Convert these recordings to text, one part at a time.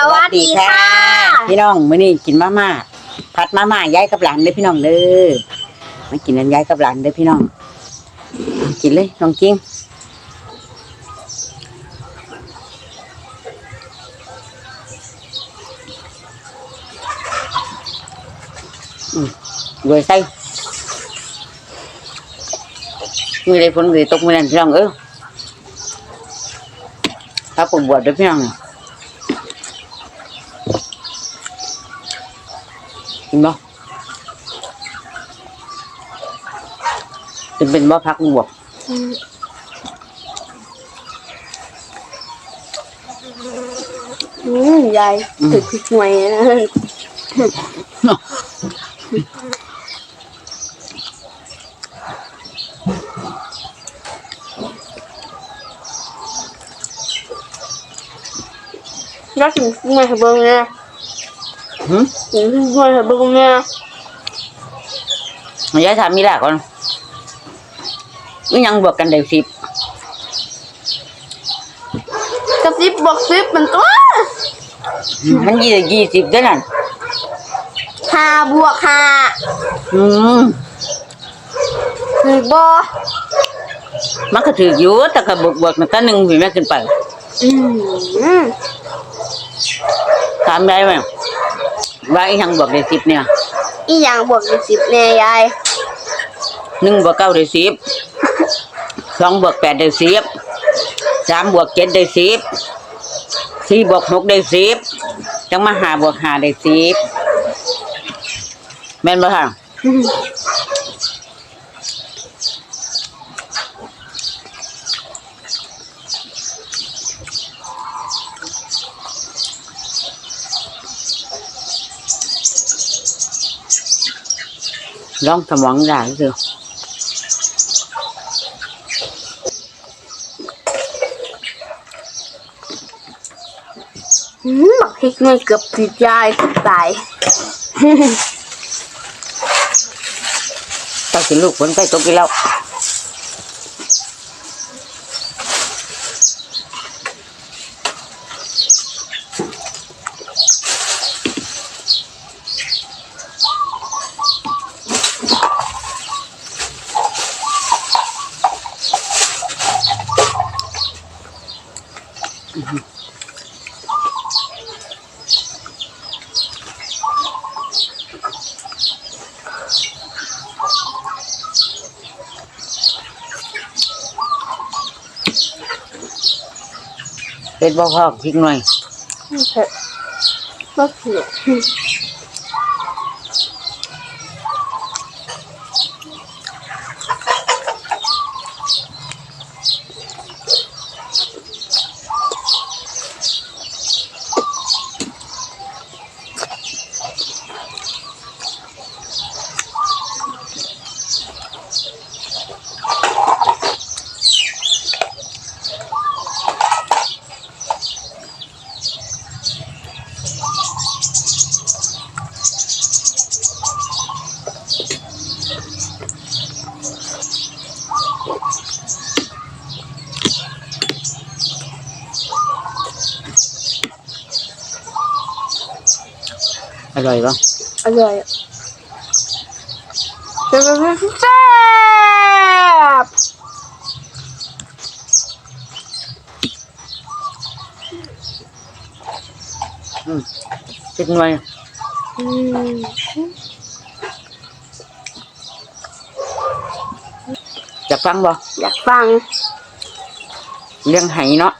สวัสดีค่ะ พี่น้องมื้อนี้กินมาม่าผัดมาม่ายายกับหลานเด้อพี่น้องเด้อมากินนันย้ายกับหลานเด้อพี่น้องกินเลยน้องกิ้งรวยใส่มือใดฝนมือตกมือนั้นพี่น้องเออถ้าผมบวชเด้อพี่น้องกินบ่ เป็นเป็นบ่พักบวกอืมยายถึกพริกหน่วยนะรักถึงพริกหน่วยให้เบิ่งเนี่ย หืมถึงพริกหน่วยให้เบิ่งเนี่ยมันยายถามมีละก่อนมันยังบวกกันได้สิบกระซิบบอกซิบมันตัวมันยี่สิบยี่สิบเด้อนั่นห้าบวกห้าอืมถือบ่มันก็ถืออยู่แต่ก็บวกบวกมันก็หนึ่งพี่แม่ขึ้นไป อืมอืมถามได้ไหม ว่าอีหยังบวกได้สิบเนี่ยอีหยังบวกยี่สิบเนี่ยยายหนึ่งบวกเก้าได้สิบสองบวกแปดได้สิบสามบวกเจ็ดได้สิบสี่บวกหกได้สิบจังมาหาบวกหาได้สิบแม่นบ่ค่ะ ลองสมองได้คืออืมบักพริกหน่วยเกือบติดยายเกือบตายตาสิลูกฝนใกล้ตกอีกแล้ว เป็นบ่พอกพริกหน่อย ไม่เผ็ดไม่เผ็ด อร่อยปะอร่อยแซ่บแซ่บทิ้งหน่อยอืม จะฟังบ่อยากฟัง เรื่องไหเนาะ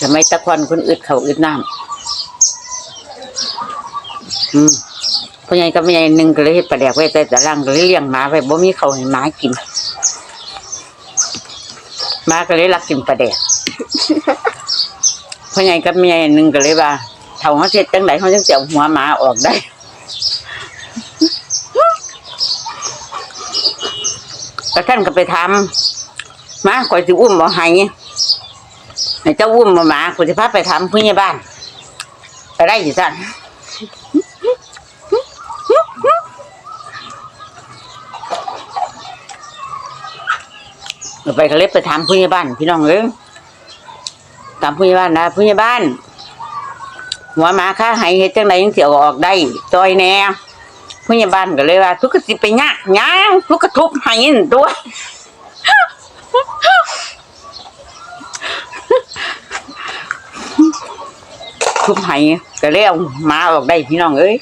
ทำไมตะควันคนอึดเขาอึดน้ำอืมพ่อใหญ่กับแม่ใหญ่หนึ่งก็เลยเฮ็ดปลาแดกไว้แต่แต่ล่างก็เลยเลี้ยงหมาไว้บ่มีเขาวให้หมากินหมาก็เลยรักกินปลาแดกพ่อใหญ่กับแม่ใหญ่หนึ่งก็เลยว่าเท่าเขาเสร็จจังไดเขาจังจะเอาหัวหมาออกได้ ก็ท่านก็ไปทำมาคอยสิอุ้มบ่ให้ให้เจ้าอุ้มมาหมาคอยสิพาไปทำผู้ใหญ่บ้านไปได้สิสั่นไปก็เลยไปถามผู้ใหญ่บ้าน พี่น้องเอ้ยถามผู้ใหญ่บ้านนะผู้ใหญ่บ้านหัวหมาค่าให้เฮ็ดจังไดยังสิเอาออกได้ซอยแน่ ผู้ใหญ่บ้านก็เลยว่าทุกก็สิไปยากหยังทุกก็ทุบให้นั่นตัวทุบให้ก็เลยเอาหมาออกได้พี่น้องเอ้ย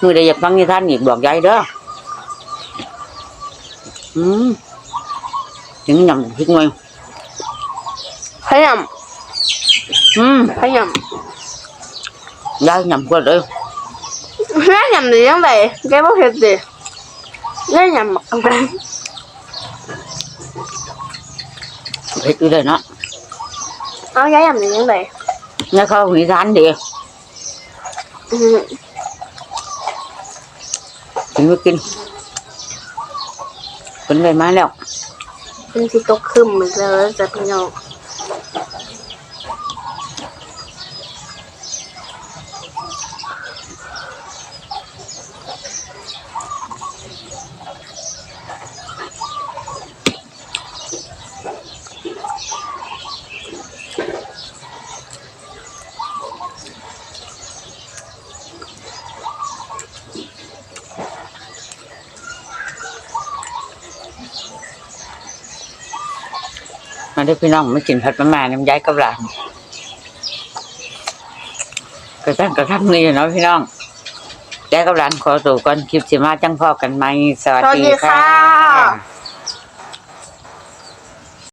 มือใดอยากฟังนิทานอีกบอกยายเด้ออืมถึงยำพริกหน่อยพยายาม อืมพยายามยายยำก็เลยแม่ยำหรือยังไงแกบอกเห็ดดิแม่ยำอะไรเผ็ดอยู่เลยเนาะ เอาย้ายยำหรือยังไง เนี่ยเขานิทานเดียว อืม กินไม่กินเป็นไรมาแล้ว เป็นที่ตกขึ้นเหมือน แล้วจะพี่น้องมาได้พี่น้องมากินผัดมะม่าน้ำย้ายกับหลานกระทั่งกระทั่งนี่เนาะพี่น้องย้ายกับหลานขอตัวก่อนคลิปสิมาจังพ่อกันไหมสวัสดีค่ะ